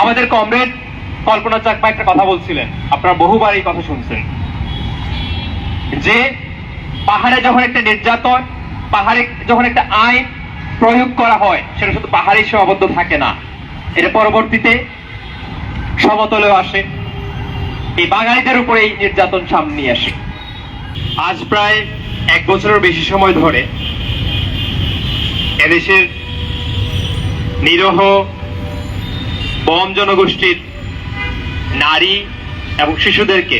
আমাদের কমরেড কল্পনা চাকমা একটা কথা বলছিলেন। আপনারা বহুবার এই কথা শুনছেন। যে পাহাড়ে যখন একটা নির্যাতন, পাহাড়ে যখন একটা আইন প্রয়োগ করা হয়, সেটা শুধু পাহাড়ে সীমাবদ্ধ থাকে না। এটা পরবর্তীতে সমতলেও আসে। এই বাঙালিদের উপরে এই নির্যাতন সামনে আসে। আজ প্রায় এক বছরের বেশি সময় ধরে এদেশের নিরহ বম জনগোষ্ঠীর নারী এবং শিশুদেরকে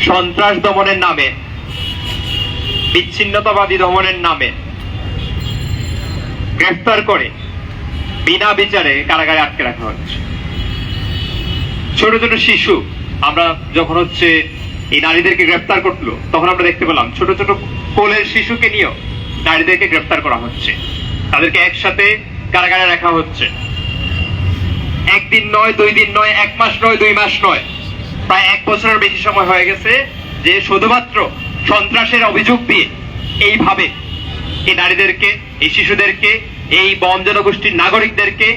সন্ত্রাস দমনের নামে, বিচ্ছিন্নতাবাদী দমনের নামে গ্রেফতার করে বিনা বিচারে কারাগারে আটকে রাখা হচ্ছে। ছোট ছোট শিশু, আমরা যখন হচ্ছে এই নারীদেরকে গ্রেফতার করল, তখন আমরা দেখতে পেলাম ছোট ছোট কোলের শিশুকে নিয়েও নারীদেরকে গ্রেফতার করা হচ্ছে। তাদেরকে একসাথে কারাগারে রাখা হচ্ছে। একদিন নয়, দুই দিন নয়, এক মাস নয়, দুই মাস নয়। প্রায় এক বছরের বেশি সময় হয়ে গেছে যে শুধুমাত্র সন্ত্রাসের অভিযোগ দিয়ে এইভাবে এই নারীদেরকে, এই শিশুদেরকে, এই বম জনগোষ্ঠীর নাগরিকদেরকে,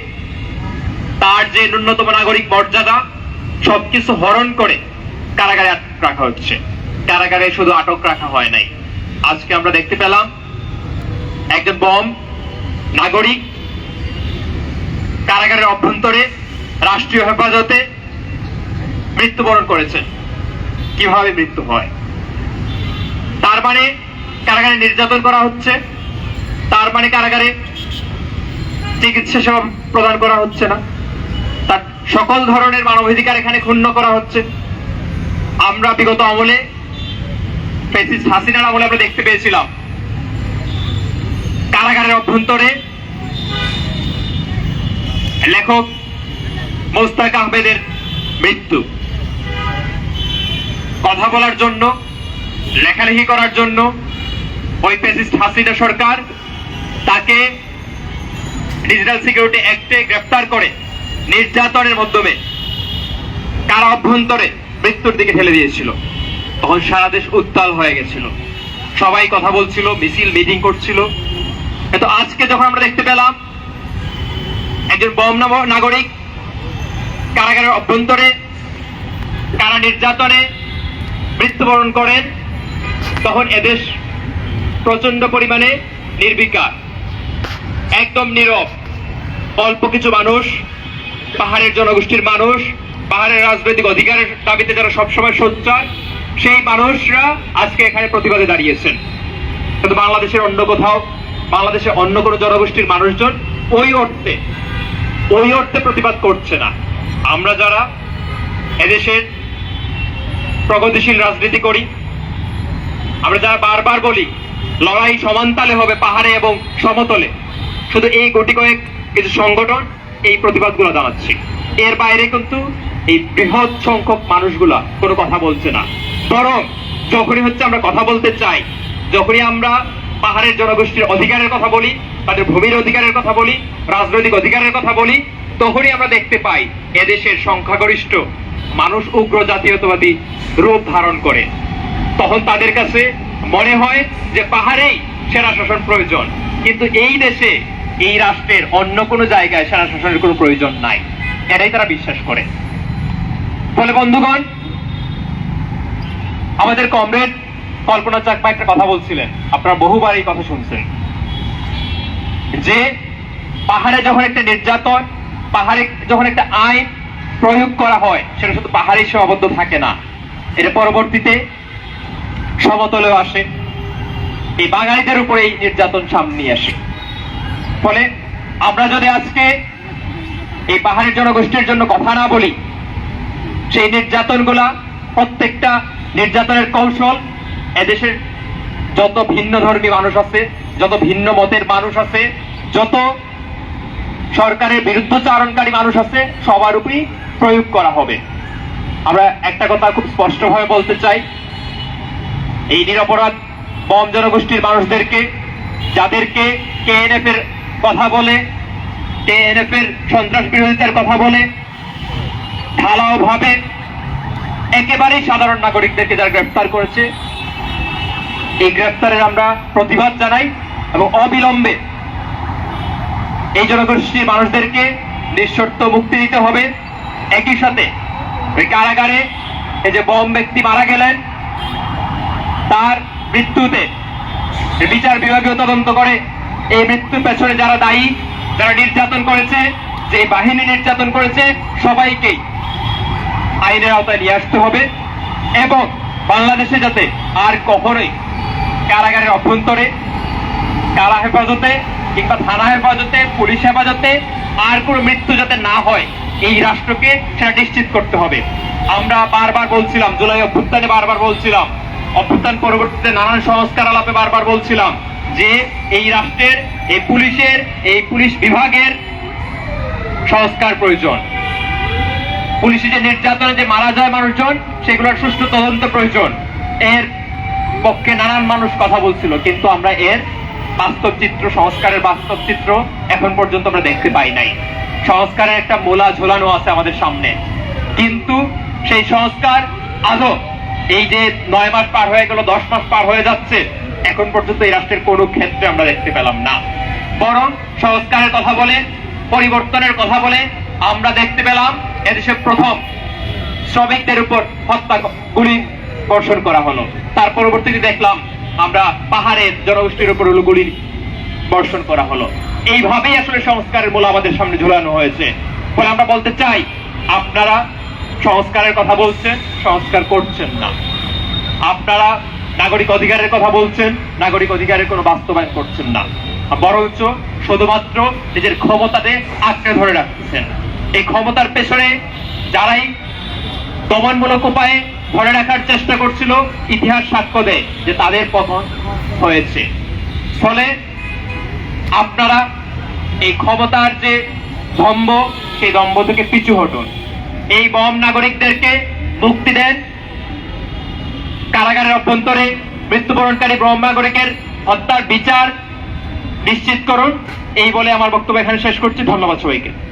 তার যে ন্যূনতম নাগরিক মর্যাদা, সবকিছু হরণ করে কারাগারে আটক রাখা হচ্ছে। কারাগারে শুধু আটক রাখা হয় নাই। আজকে আমরা দেখতে পেলাম একজন বম নাগরিক কারাগারের অভ্যন্তরে রাষ্ট্রীয় হেফাজতে মৃত্যুবরণ করেছেন। কীভাবে মৃত্যু হয়? তার মানে কারাগারে নির্যাতন করা হচ্ছে। তার মানে কারাগারে চিকিৎসা সেবা প্রদান করা হচ্ছে না। তার সকল ধরনের মানবাধিকার এখানে ক্ষুণ্ণ করা হচ্ছে। আমরা বিগত আমলে হাসিনার আমলে আমরা দেখতে পেয়েছিলাম। কারাগারের অভ্যন্তরে লেখক মোস্তাক আহমেদের মৃত্যু। কথা বলার জন্য, লেখালেখি করার জন্য ওই ফেসিস্ট হাসিনা সরকার তাকে ডিজিটাল সিকিউরিটি অ্যাক্টে গ্রেফতার করে নির্যাতনের মাধ্যমে কারা অভ্যন্তরে মৃত্যুর দিকে ঠেলে দিয়েছিল। তখন সারা দেশ উত্তাল হয়ে গেছিল। সবাই কথা বলছিল, মিছিল, মিটিং করছিল। কিন্তু আজকে যখন আমরা দেখতে পেলাম, একজন বম নাগরিক কারাগারের অভ্যন্তরে, কারা নির্যাতনে মৃত্যুবরণ করেন, তখন এদেশ প্রচণ্ড পরিমাণে নির্বিকার, একদম নীরব, অল্প কিছু মানুষ, পাহাড়ের জনগোষ্ঠীর মানুষ, পাহাড়ের রাজনৈতিক অধিকারের দাবিতে যারা সবসময় সোচ্চার সেই মানুষরা আজকে এখানে প্রতিবাদে দাঁড়িয়েছেন। কিন্তু বাংলাদেশের অন্য কোথাও, বাংলাদেশের অন্য কোনো জনগোষ্ঠীর মানুষজন ওই অর্থে ওই অর্থে প্রতিবাদ করছে না। আমরা যারা এদেশের প্রগতিশীল রাজনীতি করি, আমরা যারা বারবার বলি, লড়াই সমানতালে হবে পাহাড়ে এবং সমতলে। শুধু এই গুটি কয়েক কিছু সংগঠন এই প্রতিবাদগুলো জানাচ্ছি। এর বাইরে কিন্তু এই বৃহৎ সংখ্যক মানুষগুলা কোনো কথা বলছে না। বরং যখনই হচ্ছে আমরা কথা বলতে চাই, যখনই আমরা পাহাড়ের জনগোষ্ঠীর অধিকারের কথা বলি, তাদের ভূমির অধিকারের কথা বলি, রাজনৈতিক অধিকারের কথা বলি তখনই আমরা দেখতে পাই এদেশের সংখ্যাগরিষ্ঠ মানুষ উগ্র জাতীয়তাবাদী রূপ ধারণ করে। তখন তাদের কাছে মনে হয় যে পাহাড়েই সেনা শাসন প্রয়োজন। কিন্তু এই দেশে, এই রাষ্ট্রের অন্য কোনো জায়গায় সেনা শাসনের কোনো প্রয়োজন নাই। এটাই তারা বিশ্বাস করে। ফলে বন্ধুগণ, আমাদের কমরেড, কল্পনা চাকমা একটা কথা বলছিলেন। আপনারা বহুবার এই কথা শুনছেন। যে পাহাড়ে যখন একটা নির্যাতন পাহাড়ে যখন একটা আইন প্রয়োগ করা হয়, সেটা শুধু পাহাড়ে সীমাবদ্ধ থাকে না। এটা পরবর্তীতে সমতলেও আসে। এই বাঙালিদের উপরে এই নির্যাতন সামনে আসে। ফলে আমরা যদি আজকে এই পাহাড়ের জনগোষ্ঠীর জন্য কথা না বলি, সেই নির্যাতনগুলা প্রত্যেকটা নির্যাতনের কৌশল এদেশের যত ভিন্ন ধর্মী মানুষ আছে, যত ভিন্ন মতের মানুষ আছে, যত সরকারের বিরুদ্ধচারণকারী মানুষ আছে সবার উপরই প্রয়োগ করা হবে। আমরা একটা কথা খুব স্পষ্টভাবে বলতে চাই। এই নিরপরাধ বম জনগোষ্ঠীর মানুষদেরকে, যাদেরকে কেএনএফ এর কথা বলে কেএনএফ এর সন্ত্রাস বিরোধিতার কথা বলে ঢালাও ভাবে একেবারেই সাধারণ নাগরিকদেরকে যারা গ্রেফতার করেছে, এই গ্রেফতারের আমরা প্রতিবাদ জানাই এবং অবিলম্বে এই জনগোষ্ঠীর মানুষদেরকে নিঃশর্ত মুক্তি দিতে হবে। একই সাথে ওই কারাগারে এই যে বম ব্যক্তি মারা গেলেন, তার মৃত্যুতে বিচার বিভাগীয় তদন্ত করে এই মৃত্যুর পেছনে যারা দায়ী, যারা নির্যাতন করেছে, যে বাহিনী নির্যাতন করেছে, সবাইকেই আইনের আওতায় নিয়ে আসতে হবে এবং বাংলাদেশে যাতে আর কখনোই কারাগারের অভ্যন্তরে কারা হেফাজতে কিংবা থানা হেফাজতে, পুলিশ হেফাজতে আর কোনো মৃত্যু যাতে না হয়, এই রাষ্ট্রকে সেটা নিশ্চিত করতে হবে। আমরা বারবার বলছিলাম, জুলাই অভ্যুত্থানে বারবার বলছিলাম, অভ্যুত্থান পরবর্তীতে নানান সংস্কার আলাপে বারবার বলছিলাম যে এই রাষ্ট্রের, এই পুলিশের, এই পুলিশ বিভাগের সংস্কার প্রয়োজন। পুলিশে যে নির্যাতনে যে মারা যায় মানুষজন, সেগুলোর সুষ্ঠু তদন্ত প্রয়োজন। এর পক্ষে নানান মানুষ কথা বলছিল, কিন্তু আমরা এর বাস্তব চিত্র সংস্কারের বাস্তব চিত্র এখন পর্যন্ত আমরা দেখতে পাই নাই। সংস্কারের একটা মোলা ঝোলানো আছে আমাদের সামনে। কিন্তু সেই সংস্কার আদৌ এই যে নয় মাস পার হয়ে গেল, দশ মাস পার হয়ে যাচ্ছে, এখন পর্যন্ত এই রাষ্ট্রের কোনো ক্ষেত্রে আমরা দেখতে পেলাম না। বরং সংস্কারের কথা বলে, পরিবর্তনের কথা বলে আমরা দেখতে পেলাম, এদেশে প্রথম শ্রমিকদের উপর হত্যা গুলি বর্ষণ করা হলো। তার পরবর্তীতে দেখলাম আমরা পাহাড়ের জনগোষ্ঠীর উপর হলো গুলি বর্ষণ করা হলো। এইভাবেই আসলে সংস্কারের মূল আমাদের সামনে ঝুলানো হয়েছে। ফলে আমরা বলতে চাই, আপনারা সংস্কারের কথা বলছেন, সংস্কার করছেন না। আপনারা নাগরিক অধিকারের কথা বলছেন, নাগরিক অধিকারের কোনো বাস্তবায়ন করছেন না। বরঞ্চ শুধুমাত্র নিজের ক্ষমতাতে আঁকড়ে ধরে রাখতেছেন এই ক্ষমতার পেছনে যারাই দমনমূলক উপায়ে ধরে রাখার চেষ্টা করছিল ইতিহাস সাক্ষ্য দেয় যে তাদের পতন হয়েছে। ফলে আপনারা এই ক্ষমতার যে দম্ভ, সেই দম্ভ থেকে পিছু হটুন। এই বম নাগরিকদেরকে মুক্তি দেন। কারাগারের অভ্যন্তরে মৃত্যুবরণকারী ব্রহ্ম নাগরিকের হত্যার বিচার নিশ্চিত করুন। এই বলে আমার বক্তব্য এখানে শেষ করছি। ধন্যবাদ সবাইকে।